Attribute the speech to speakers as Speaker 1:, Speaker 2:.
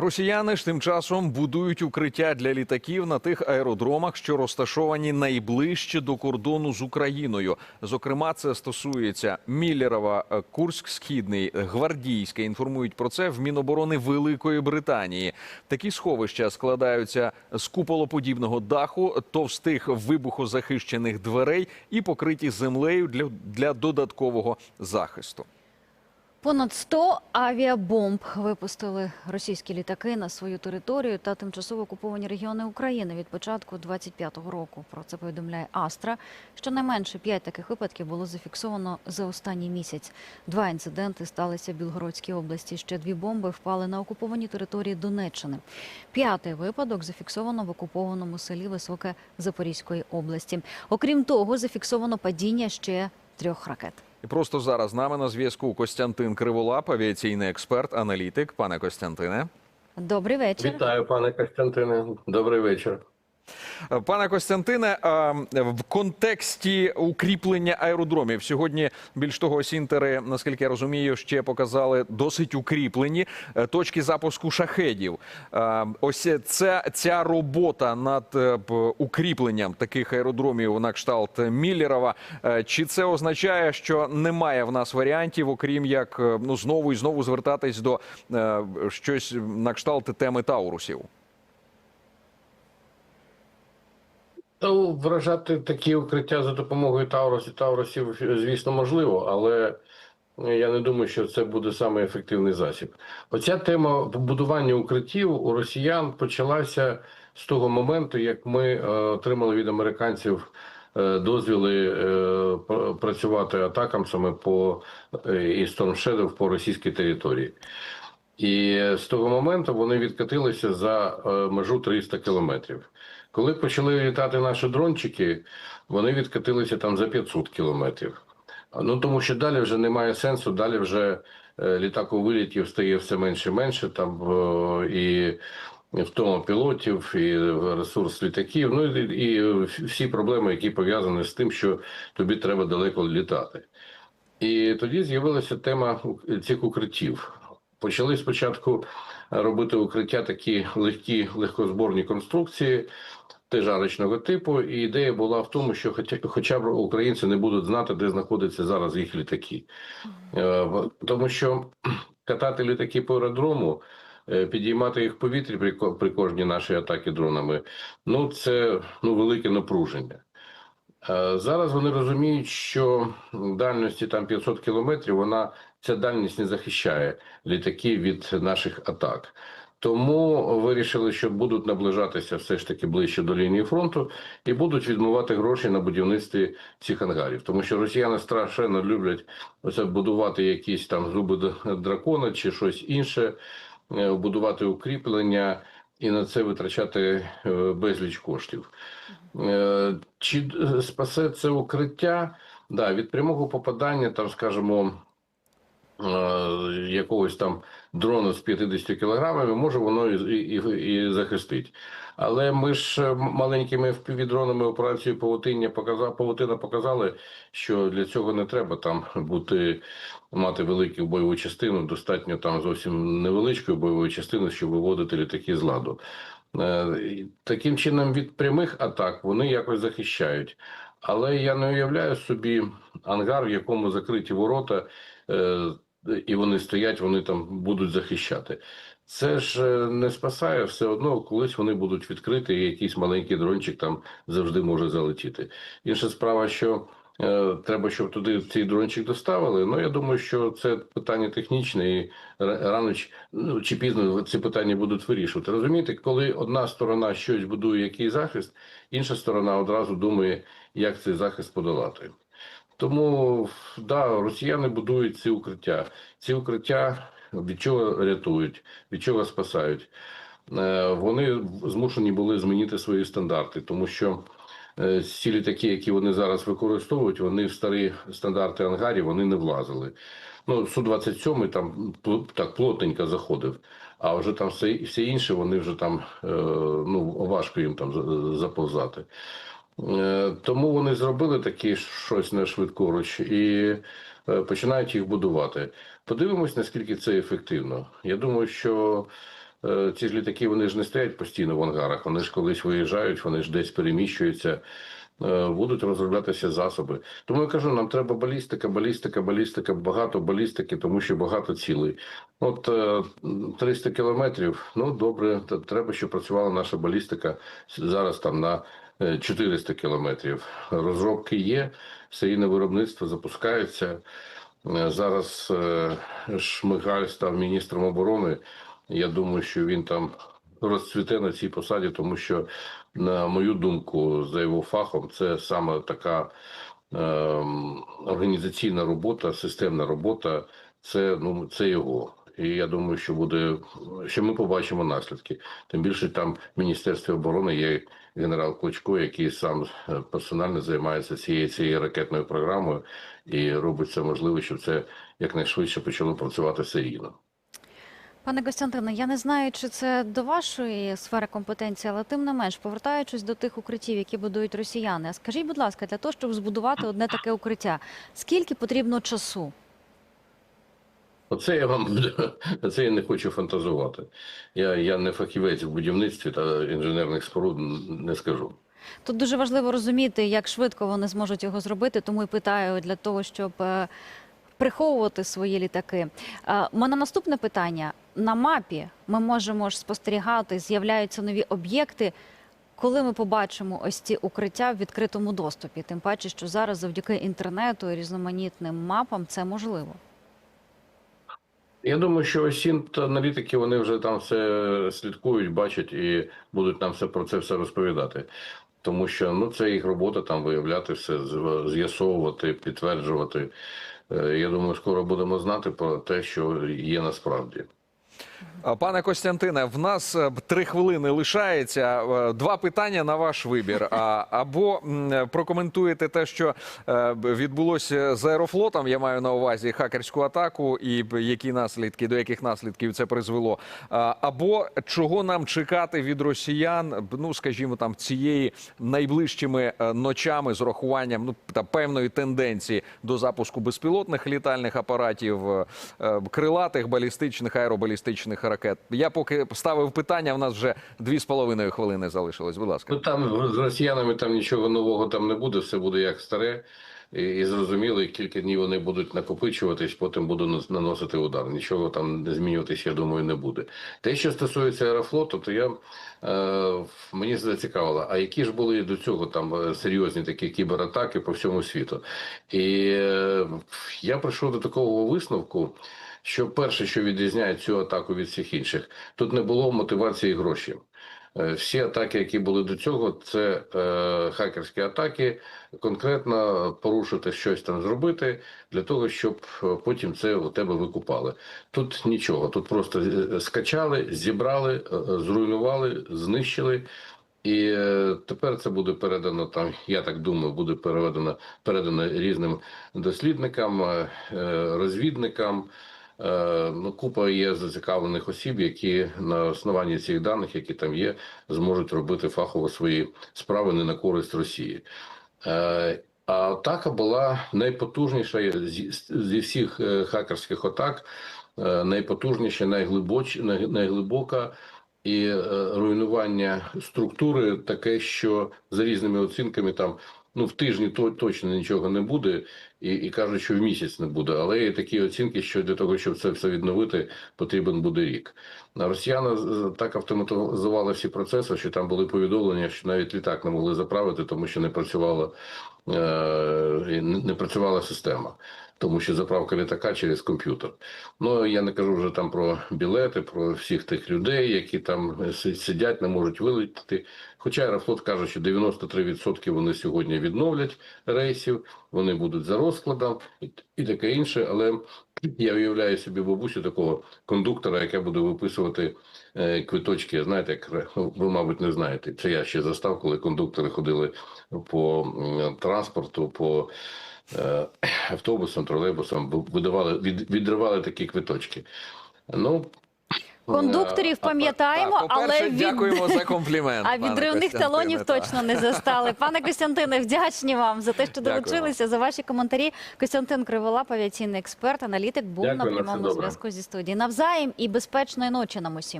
Speaker 1: Росіяни ж тим часом будують укриття для літаків на тих аеродромах, що розташовані найближче до кордону з Україною. Зокрема, це стосується Міллерова, е, Курськ Східний, Гвардійська. Інформують про це в Міноборони Великої Британії. Такі сховища складаються з куполоподібного даху, товстих вибухозахищених дверей і покриті землею для, для додаткового захисту.
Speaker 2: Понад 100 авіабомб випустили російські літаки на свою територію та тимчасово окуповані регіони України від початку 25-го року. Про це повідомляє Астра. Щонайменше п'ять таких випадків було зафіксовано за останній місяць. Два інциденти сталися в Білгородській області. Ще дві бомби впали на окуповані території Донеччини. П'ятий випадок зафіксовано в окупованому селі Високе Запорізької області. Окрім того, зафіксовано падіння ще трьох ракет.
Speaker 1: І просто зараз з нами на зв'язку Костянтин Криволап, авіаційний експерт, аналітик. Пане Костянтине.
Speaker 2: Добрий вечір.
Speaker 3: Вітаю, пане Костянтине. Добрий вечір.
Speaker 1: Пане Костянтине, в контексті укріплення аеродромів сьогодні більш того, сінтери, наскільки я розумію, ще показали досить укріплені е, точки запуску шахедів. Ось ця, ця робота над е, укріпленням таких аеродромів на кшталт Міллерова. е, Чи це означає, що немає в нас варіантів, окрім як ну знову і знову звертатись до щось на кшталт теми Таурусів?
Speaker 3: Та вражати такі укриття за допомогою Таурусів, Таурусів, звісно, можливо, але я не думаю, що це буде саме ефективний засіб. Оця тема будування укриттів у росіян почалася з того моменту, як ми е, отримали від американців е, дозвіли е, працювати атакам саме по е, і Storm Shadow по російській території. І з того моменту вони відкатилися за е, межу 300 кілометрів. Коли почали літати наші дрончики, вони відкатилися там за 500 кілометрів. Ну тому що далі вже немає сенсу, далі вже е, літак у вилітів стає все менше і менше. Там е, і втома пілотів, і ресурс літаків. Ну і, і всі проблеми, які пов'язані з тим, що тобі треба далеко літати. І тоді з'явилася тема цих укриттів. Почали спочатку робити укриття такі легкі, легкозборні конструкції, Тежаричного типу. І ідея була в тому, що хоча, хоча б українці не будуть знати, де знаходяться зараз їх літаки. Е, Тому що катати літаки по аеродрому, е, підіймати їх в повітрі при, при кожній нашій атаці дронами, ну це ну, велике напруження. Е, Зараз вони розуміють, що дальності там 500 кілометрів, вона ця дальність не захищає літаки від наших атак. Тому вирішили, що будуть наближатися все ж таки ближче до лінії фронту і будуть відмивати гроші на будівництві цих ангарів. Тому що росіяни страшенно люблять оце будувати якісь там зуби дракона чи щось інше, е, будувати укріплення і на це витрачати е, безліч коштів. Е, Чи спасе це укриття? Да, від прямого попадання, там, скажімо, якогось там дрона з 50 кілограмами, може воно і, і, і захистить. Але ми ж е, маленькими впівдронами операцію павутиння показав, павутина показали, що для цього не треба там бути мати велику бойову частину, достатньо там зовсім невеличкої бойової частини, щоб виводити літаки з ладу. Е, Таким чином, від прямих атак вони якось захищають. Але я не уявляю собі ангар, в якому закриті ворота, е, і вони стоять, вони там будуть захищати. Це ж е, не спасає все одно, колись вони будуть відкриті, і якийсь маленький дрончик там завжди може залетіти. Інша справа, що е, треба, щоб туди цей дрончик доставили. Ну я думаю, що це питання технічне, і рано чи, ну, чи пізно ці питання будуть вирішувати. Розумієте, коли одна сторона щось будує, який захист, інша сторона одразу думає, як цей захист подолати. Тому да, росіяни будують ці укриття. Ці укриття від чого рятують, від чого спасають. Е, Вони змушені були змінити свої стандарти, тому що е, ці літаки, які вони зараз використовують, вони в старі стандарти ангарів вони не влазили. Ну, Су-27 там пл- так плотненько заходив, а вже там все, все інше, вони вже там е, ну, важко їм там за- заповзати. Е, Тому вони зробили такі щось на швидкоруч і е, починають їх будувати. Подивимось, наскільки це ефективно. Я думаю, що е, ці ж літаки вони ж не стоять постійно в ангарах. Вони ж колись виїжджають, вони ж десь переміщуються. Е, Будуть розроблятися засоби. Тому я кажу, нам треба балістика, балістика, балістика, багато балістики, тому що багато цілей. От е, 300 кілометрів. Ну добре, треба, щоб працювала наша балістика зараз там на е, 400 кілометрів. Розробки є, серійне виробництво запускається. Е, Зараз е, Шмигаль став міністром оборони. Я думаю, що він там розцвіте на цій посаді, тому що, на мою думку, за його фахом, це саме така ем, організаційна робота, системна робота. Це ну це його. І я думаю, що буде, що ми побачимо наслідки. Тим більше там в Міністерстві оборони є генерал Клочко, який сам е, персонально займається цією цією ракетною програмою і робить все можливе, щоб це якнайшвидше почало працювати серійно.
Speaker 2: Пане Костянтине, я не знаю, чи це до вашої сфери компетенції, але тим не менш, повертаючись до тих укриттів, які будують росіяни, скажіть, будь ласка, для того, щоб збудувати одне таке укриття, скільки потрібно часу?
Speaker 3: Оце я вам це я не хочу фантазувати. Я, я не фахівець в будівництві та інженерних споруд не скажу.
Speaker 2: Тут дуже важливо розуміти, як швидко вони зможуть його зробити, тому і питаю для того, щоб е, приховувати свої літаки. Мене наступне питання. На мапі ми можемо ж спостерігати, з'являються нові об'єкти. Коли ми побачимо ось ці укриття в відкритому доступі, тим паче, що зараз завдяки інтернету і різноманітним мапам це можливо.
Speaker 3: Я думаю, що осін та аналітики вони вже там все слідкують, бачать і будуть нам все про це все розповідати. Тому що ну це їх робота там виявляти все, з'ясовувати, підтверджувати. Е, Я думаю, скоро будемо знати про те, що є насправді.
Speaker 1: А, Пане Костянтине, в нас е, три хвилини лишається. Е, Два питання на ваш вибір. Або прокоментуєте те, що е, відбулося з аерофлотом. Я маю на увазі хакерську атаку, і які наслідки, до яких наслідків це призвело. Або чого нам чекати від росіян, ну скажімо, там цієї найближчими е, ночами з урахуванням ну та певної тенденції до запуску безпілотних літальних апаратів, е, е, крилатих, балістичних, аеробалістичних ракет. Я поки ставив питання. У нас вже дві з половиною хвилини залишилось. Будь ласка.
Speaker 3: Ну там з росіянами там нічого нового там не буде, все буде як старе. І, і зрозуміло, і кілька днів вони будуть накопичуватись, потім буду нанос- наносити удар. Нічого там не змінюватись, я думаю, не буде. Те, що стосується аерофлоту, то я е, мені зацікавило, а які ж були до цього там е, серйозні такі кібератаки по всьому світу? І е, я прийшов до такого висновку. Що перше, що відрізняє цю атаку від всіх інших, тут не було мотивації гроші. Е, Всі атаки, які були до цього, це е, хакерські атаки, конкретно порушити щось там зробити для того, щоб е, потім це у тебе викупали. Тут нічого, тут просто е, скачали, зібрали, зруйнували, знищили. І тепер це буде передано там. Я так думаю, буде переведено передано різним дослідникам, розвідникам. Е, Ну, купа є зацікавлених осіб, які на основанні цих даних, які там є, зможуть робити фахово свої справи не на користь Росії. Е, А атака була найпотужніша зі, всіх е, хакерських атак, найпотужніша, найглибоч, найглибока. І руйнування структури таке, що за різними оцінками там ну в тижні точно нічого не буде, і, і кажуть, що в місяць не буде. Але є такі оцінки, що для того, щоб це все відновити, потрібен буде рік. Росіяни так автоматизували всі процеси, що там були повідомлення, що навіть літак не могли заправити, тому що не працювала е, не працювала система. Тому що заправка літака через комп'ютер. Ну я не кажу вже там про білети, про всіх тих людей, які там сидять, не можуть вилетіти. Хоча Аерофлот каже, що 93% вони сьогодні відновлять рейсів, вони будуть за розкладом і, таке інше. Але я уявляю собі бабусю такого кондуктора, яка буде виписувати е, квиточки. Знаєте, як ви, мабуть, не знаєте. Це я ще застав, коли кондуктори ходили по транспорту, по е, автобусам, тролейбусам, бу- видавали, від, відривали такі квиточки. Ну,
Speaker 2: Кондукторів
Speaker 3: а-
Speaker 2: пам'ятаємо, але від...
Speaker 1: дякуємо за комплімент.
Speaker 2: А відривних талонів точно не застали. Пане Костянтине, вдячні вам за те, що долучилися за ваші коментарі. Костянтин Криволап, авіаційний експерт, аналітик, був
Speaker 3: Дякую,
Speaker 2: на прямому зв'язку зі студії. Навзаєм і безпечної ночі нам усім.